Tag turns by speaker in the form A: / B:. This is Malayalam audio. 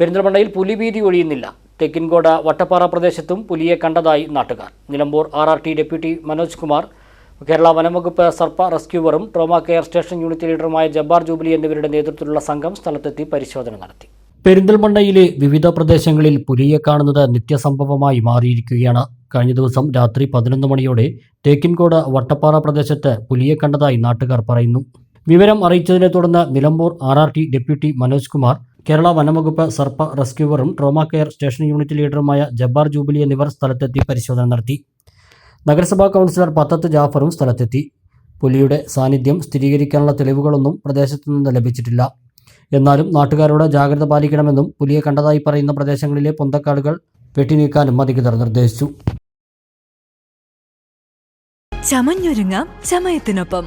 A: പെരിന്തൽമണ്ണയിൽ പുലിഭീതി ഒഴിയുന്നില്ല. തെക്കിൻകോട് വട്ടപ്പാറ പ്രദേശത്തും പുലിയെ കണ്ടതായി നാട്ടുകാർ. Nilambur R R T deputy Manoj Kumar Kerala വനംവകുപ്പ് സർപ്പ റെസ്ക്യൂവറും ട്രോമ കെയർ സ്റ്റേഷൻ യൂണിറ്റ് ലീഡറുമായ ജബ്ബാർ ജൂബിലി എന്നിവരുടെ നേതൃത്വത്തിലുള്ള സംഘം സ്ഥലത്തെത്തി പരിശോധന നടത്തി. പെരിന്തൽമണ്ണയിലെ വിവിധ പ്രദേശങ്ങളിൽ പുലിയെ കാണുന്നത് നിത്യസംഭവമായി മാറിയിരിക്കുകയാണ്. കഴിഞ്ഞ ദിവസം രാത്രി പതിനൊന്ന് മണിയോടെ തേക്കിൻകോട് വട്ടപ്പാറ പ്രദേശത്ത് പുലിയെ കണ്ടതായി നാട്ടുകാർ പറയുന്നു. വിവരം അറിയിച്ചതിനെ തുടർന്ന് Nilambur R R T deputy Manoj Kumar Kerala വനംവകുപ്പ് സർപ്പ റെസ്ക്യൂവറും ട്രോമ കെയർ സ്റ്റേഷൻ യൂണിറ്റ് ലീഡറുമായ ജബ്ബാർ ജൂബിലി എന്നിവർ സ്ഥലത്തെത്തി പരിശോധന നടത്തി. നഗരസഭാ കൗൺസിലർ പത്തത്ത് ജാഫറും സ്ഥലത്തെത്തി. പുലിയുടെ സാന്നിധ്യം സ്ഥിരീകരിക്കാനുള്ള തെളിവുകളൊന്നും പ്രദേശത്തു നിന്ന് ലഭിച്ചിട്ടില്ല. എന്നാലും നാട്ടുകാരോട് ജാഗ്രത പാലിക്കണമെന്നും പുലിയെ കണ്ടതായി പറയുന്ന പ്രദേശങ്ങളിലെ പൊന്തക്കാടുകൾ വെട്ടിനീക്കാനും അധികൃതർ നിർദ്ദേശിച്ചു.
B: ചമഞ്ഞൊരുങ്ങാം ചമയത്തിനൊപ്പം.